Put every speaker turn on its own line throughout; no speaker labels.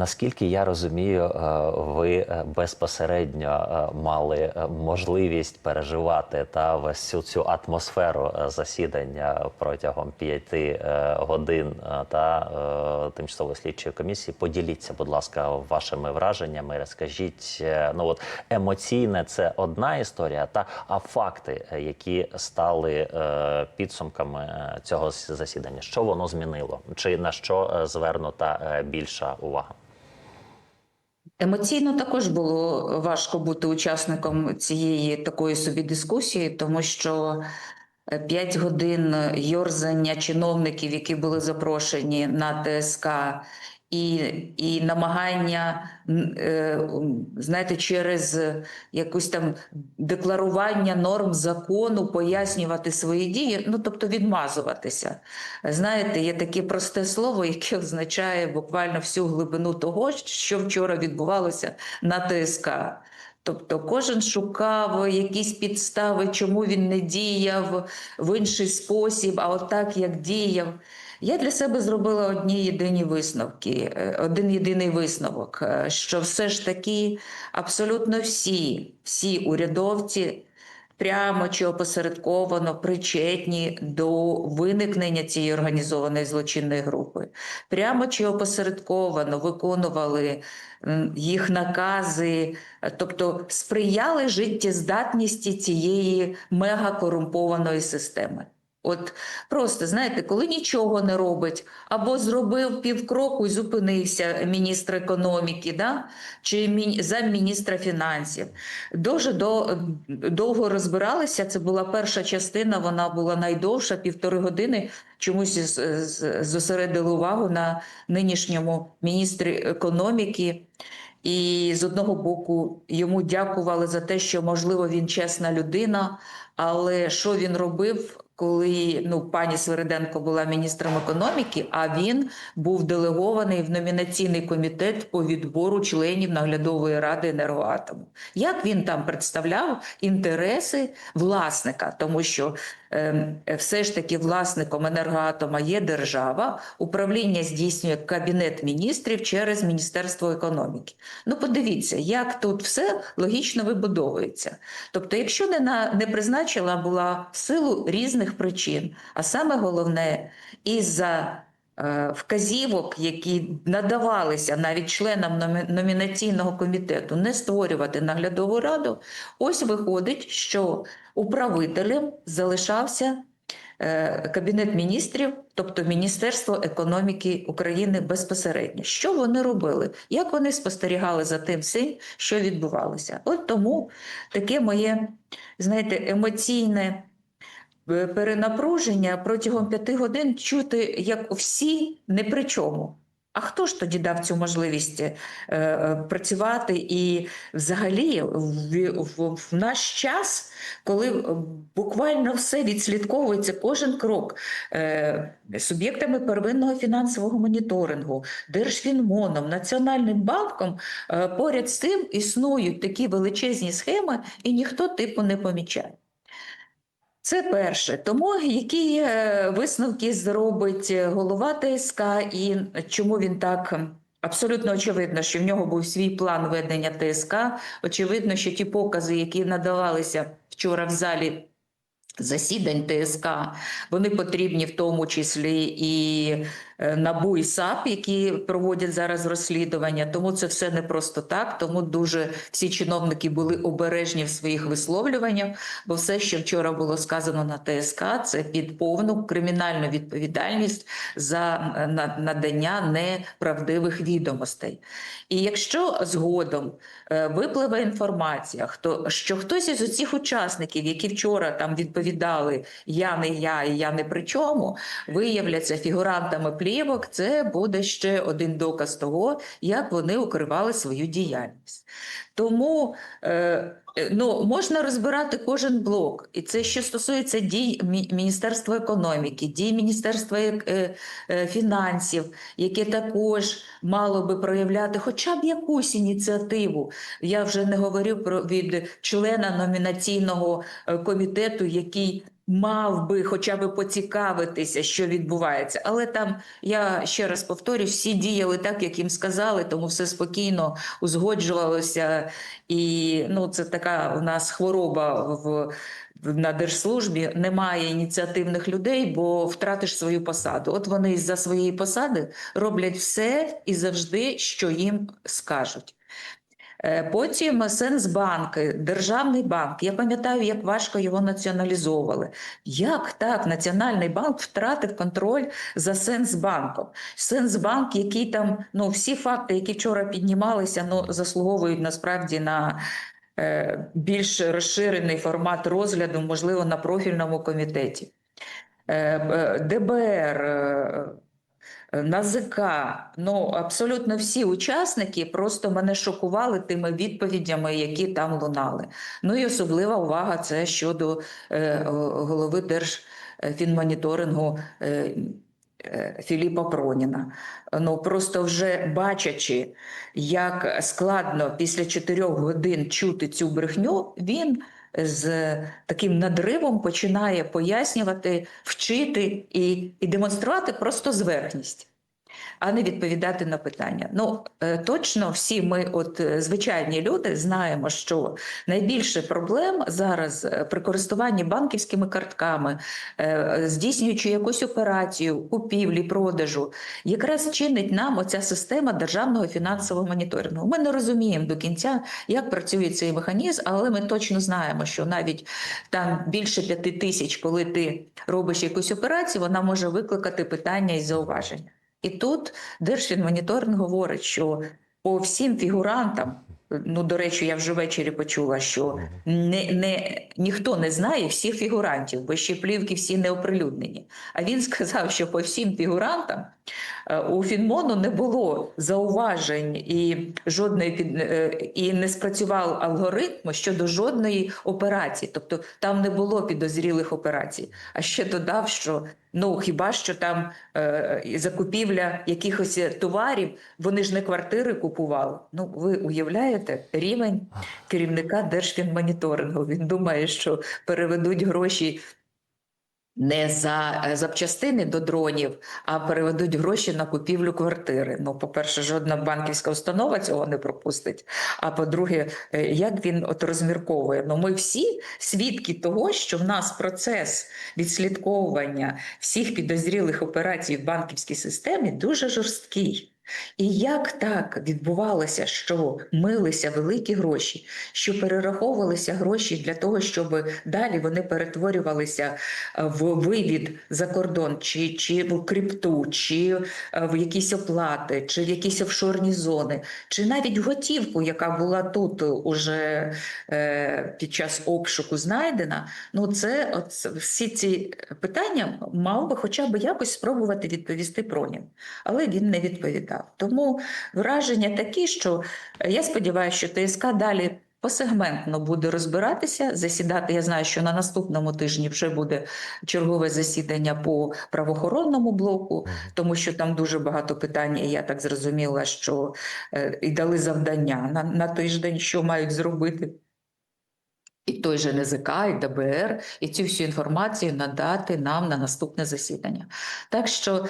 Наскільки я розумію, е, ви е, безпосередньо е, мали можливість переживати та всю цю атмосферу засідання протягом п'яти годин та тимчасової слідчої комісії. Поділіться, будь ласка, вашими враженнями. Розкажіть, ну от емоційне це одна історія, та а факти, які стали підсумками цього засідання, що воно змінило, чи на що звернута більша увага?
Емоційно також було важко бути учасником цієї такої собі дискусії, тому що е, п'ять годин йорзання чиновників, які були запрошені на ТСК, і, і намагання, е, знаєте, через якусь там декларування норм закону пояснювати свої дії, ну тобто відмазуватися. Знаєте, є таке просте слово, яке означає буквально всю глибину того, що вчора відбувалося на ТСК. Тобто кожен шукав якісь підстави, чому він не діяв в інший спосіб, а отак як діяв. Я для себе зробила одні єдині висновки, е, один єдиний висновок, е, що все ж таки абсолютно всі, всі урядовці прямо чи опосередковано причетні до виникнення цієї організованої злочинної групи, прямо чи опосередковано виконували їх накази, тобто сприяли життєздатності цієї мегакорумпованої системи. От просто знаєте, коли нічого не робить, або зробив півкроку і зупинився міністр економіки, да? чи міні... замміністра фінансів. Дуже до... довго розбиралися. Це була перша частина, вона була найдовша, півтори години. Чомусь зосередили увагу на нинішньому міністрі економіки. І з одного боку йому дякували за те, що можливо він чесна людина. Але що він робив, коли ну пані Свириденко була міністром економіки, а він був делегований в номінаційний комітет по відбору членів наглядової ради енергоатому? Як він там представляв інтереси власника, тому що все ж таки власником енергоатома є держава, управління здійснює кабінет міністрів через Міністерство економіки. Ну, подивіться, як тут все логічно вибудовується. Тобто, якщо не на не призначила була в силу різних причин, а саме головне, із-за е, вказівок, які надавалися навіть членам номінаційного комітету, не створювати наглядову раду, ось виходить, що управителем залишався е, Кабінет міністрів, тобто Міністерство економіки України безпосередньо. Що вони робили? Як вони спостерігали за тим всім, що відбувалося? От тому таке моє, знаєте, емоційне е, перенапруження протягом п'яти годин чути, як всі не при чому. А хто ж тоді дав цю можливість е, е, працювати і взагалі в, наш час, коли е, буквально все відслідковується, кожен крок е, суб'єктами первинного фінансового моніторингу, Держфінмоном, Національним банком, е, поряд з тим існують такі величезні схеми, і ніхто типу не помічає. Це перше. Тому які е, висновки зробить е, голова ТСК і чому він так абсолютно очевидно, що в нього був свій план ведення ТСК. Очевидно, що ті покази, які надавалися вчора в залі засідань ТСК, вони потрібні в тому числі і НАБУ і САП, які проводять зараз розслідування. Тому це все не просто так. Тому дуже всі чиновники були обережні в своїх висловлюваннях, бо все, що вчора було сказано на ТСК, це під повну кримінальну відповідальність за е, надання неправдивих відомостей. І якщо згодом е, випливе інформація, хто що хтось із усіх учасників, які вчора там відповідали я не я і я не при чому, виявляться фігурантами плівок, це буде ще один доказ того, як вони укривали свою діяльність. Тому е, е, ну, можна розбирати кожен блок, і це що стосується дій Міністерства економіки, дій Міністерства е, фінансів, яке також мало би проявляти хоча б якусь ініціативу. Я вже не говорю про від члена номінаційного комітету, який мав би хоча б поцікавитися, що відбувається. Але там, я ще раз повторю, всі діяли так, як їм сказали, тому все спокійно узгоджувалося. І ну, це така у нас хвороба в. На держслужбі немає ініціативних людей, бо втратиш свою посаду. От вони за своєї посади роблять все і завжди, що їм скажуть. Е, Потім Сенсбанк, Державний банк. Я пам'ятаю, як важко його націоналізовували. Як так Національний банк втратив контроль за Сенсбанком? Сенсбанк, який там, ну всі факти, які вчора піднімалися, ну заслуговують насправді на е, більш розширений формат розгляду, можливо, на профільному комітеті. Е, ДБР. Е, НАЗК, ну абсолютно всі учасники просто мене шокували тими відповідями, які там лунали. Ну і особлива увага це щодо е, голови Держфінмоніторингу е, е, Філіпа Проніна. Ну просто вже бачачи, як складно після чотирьох годин чути цю брехню, він з таким надривом починає пояснювати, вчити і, і демонструвати просто зверхність, а не відповідати на питання. Ну е, точно всі ми, от е, звичайні люди, знаємо, що найбільше проблем зараз е, при користуванні банківськими картками, здійснюючи якусь операцію купівлі, продажу, якраз чинить нам оця система державного фінансового моніторингу. Ми не розуміємо до кінця, як працює цей механізм, але ми точно знаємо, що навіть там більше п'яти тисяч, коли ти робиш якусь операцію, вона може викликати питання і зауваження. І тут Держфінмоніторинг говорить, що по всім фігурантам, ну до речі, я вже ввечері почула, що не, не, ніхто не знає всіх фігурантів, бо ще плівки всі не оприлюднені. А він сказав, що по всім фігурантам у Фінмону не було зауважень і жодної під е, і не спрацював алгоритм щодо жодної операції. Тобто там не було підозрілих операцій. А ще додав, що ну хіба що там е, закупівля якихось товарів, вони ж не квартири купували. Ну ви уявляєте рівень керівника Держфінмоніторингу. Він думає, що переведуть гроші не за е, запчастини до дронів, а переведуть гроші на купівлю квартири. Ну, по-перше, жодна банківська установа цього не пропустить. А по-друге, е, як він от розмірковує? Ну, ми всі свідки того, що в нас процес відслідковування всіх підозрілих операцій в банківській системі дуже жорсткий. І як так відбувалося, що милися великі гроші, що перераховувалися гроші для того, щоб далі вони перетворювалися е, в вивід за кордон, чи, чи в крипту, чи е, в якісь оплати, чи в якісь офшорні зони, чи навіть готівку, яка була тут уже е, під час обшуку знайдена. Ну, це от, всі ці питання мав би хоча б якось спробувати відповісти Пронін, але він не відповідав. Тому враження такі, що е, я сподіваюся, що ТСК далі посегментно буде розбиратися, засідати. Я знаю, що на наступному тижні вже буде чергове засідання по правоохоронному блоку, тому що там дуже багато питань. І я так зрозуміла, що е, і дали завдання на, на тиждень, що мають зробити. І той же НЗК, і ДБР, і цю всю інформацію надати нам на наступне засідання. Так що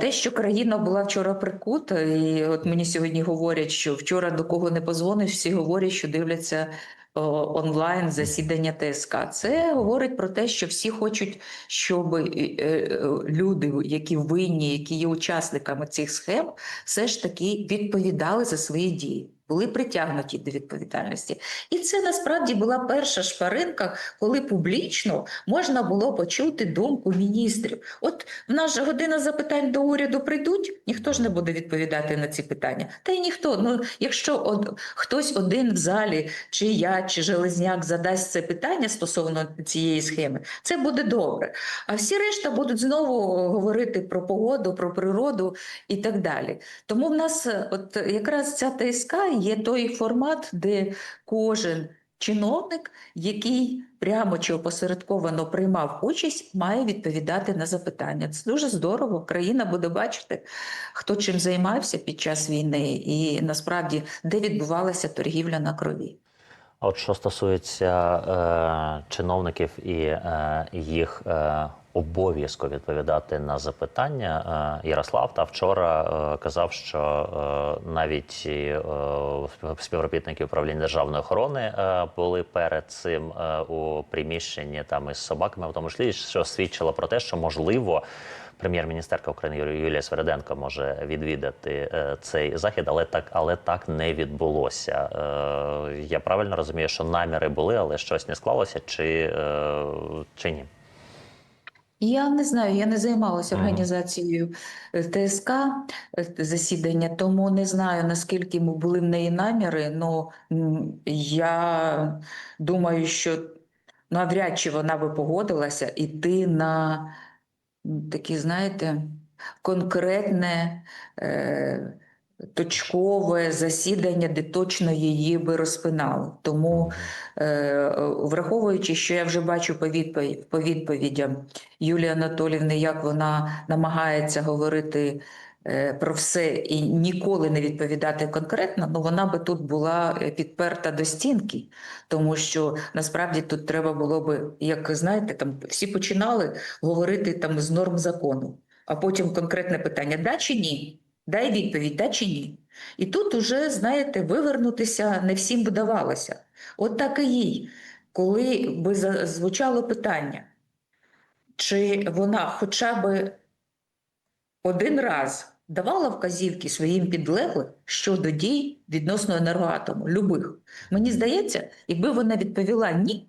те, що країна була вчора прикута, і от мені сьогодні говорять, що вчора до кого не позвониш, всі говорять, що дивляться онлайн засідання ТСК. Це говорить про те, що всі хочуть, щоб е, е, люди, які винні, які є учасниками цих схем, все ж таки відповідали за свої дії. Були притягнуті до відповідальності, і це насправді була перша шпаринка, коли публічно можна було почути думку міністрів. От в нас же година запитань до уряду прийдуть, ніхто ж не буде відповідати на ці питання. Та й ніхто. Ну якщо од, хтось один в залі, чи я, чи Железняк задасть це питання стосовно цієї схеми, це буде добре. А всі решта будуть знову говорити про погоду, про природу і так далі. Тому в нас, е, от якраз ця ТСК є той формат, де кожен чиновник, який прямо чи опосередковано приймав участь, має відповідати на запитання. Це дуже здорово. Країна буде бачити, хто чим займався під час війни, і насправді де відбувалася торгівля на крові.
От що стосується е, чиновників і е, їх е, обов'язку відповідати на запитання, е, Ярослав та вчора е, казав, що е, навіть співробітники управління державної охорони були перед цим у приміщенні там із собаками, в тому числі, що свідчило про те, що можливо. Прем'єр-міністерка України Юлія Свереденко може відвідати е, цей захід, але так, але так не відбулося. Е, я правильно розумію, що наміри були, але щось не склалося, чи, е, чи ні?
Я не знаю, я не займалася організацією е, ТСК е, засідання, тому не знаю, наскільки м- були в неї наміри. М, я думаю, що навряд чи вона би погодилася йти на такі, знаєте, конкретне е, точкове засідання, де точно її би розпинали. Тому Е, Враховуючи, що я вже бачу по, відповідь, по відповідям Юлії Анатолівни, як вона намагається говорити е, про все і ніколи не відповідати конкретно, ну вона би тут була е, підперта до стінки, тому що насправді тут треба було би, як знаєте, там всі починали говорити там з норм закону, а потім конкретне питання: да чи ні? Дай відповідь, да чи ні? І тут уже, знаєте, вивернутися не всім би давалося. От так і їй, коли би звучало питання, чи вона хоча б один раз давала вказівки своїм підлеглим щодо дій відносно енергоатому, любих. Мені здається, якби вона відповіла ні,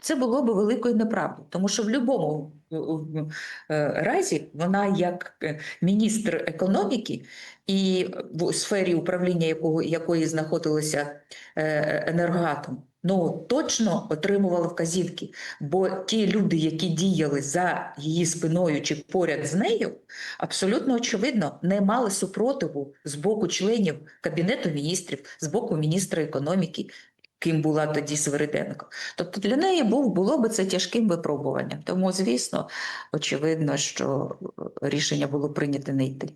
це було б великою неправдою, тому що в будь-якому разі вона, як е, міністр економіки і в сфері управління якого, якої знаходилася е, енергоатом, ну точно отримувала вказівки. Бо ті люди, які діяли за її спиною чи поряд з нею, абсолютно очевидно не мали супротиву з боку членів Кабінету міністрів, з боку міністра економіки, ким була тоді Свириденко. Тобто для неї був, було би це тяжким випробуванням. Тому, звісно, очевидно, що рішення було прийнято не йти.